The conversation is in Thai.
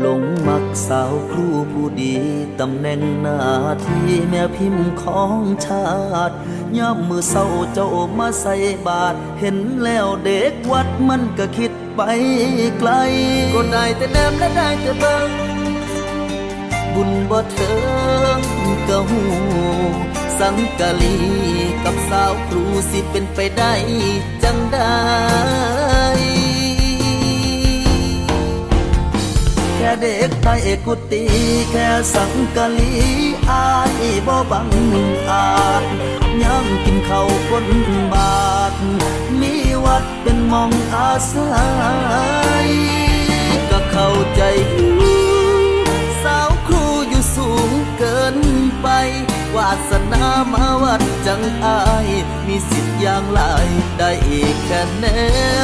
หลงมักสาวครูผู้ดีตำแหน่งหน้าที่แม่พิมพ์ของชาติย่ามมือเศร้าเจ้ามาใส่บาท เห็นแล้วเด็กวัดมันก็คิดไปไกล ก็ได้แต่แนมและได้แต่เบิงบุญบ่เทิงกะหูสังกะลีกับสาวครูสิเป็นไปได้จังได้ เด็กไทยกุฏิแค่สังกะลีอายบ่บังอาจยังกินข้าวคนบาท มีวัดเป็นมองอาศัยก็เข้าใจสาวครูอยู่สูงเกินไป วาสนามาวัดจังอาย มีสิทธิ์อย่างไรได้แค่แนมเบิ่ง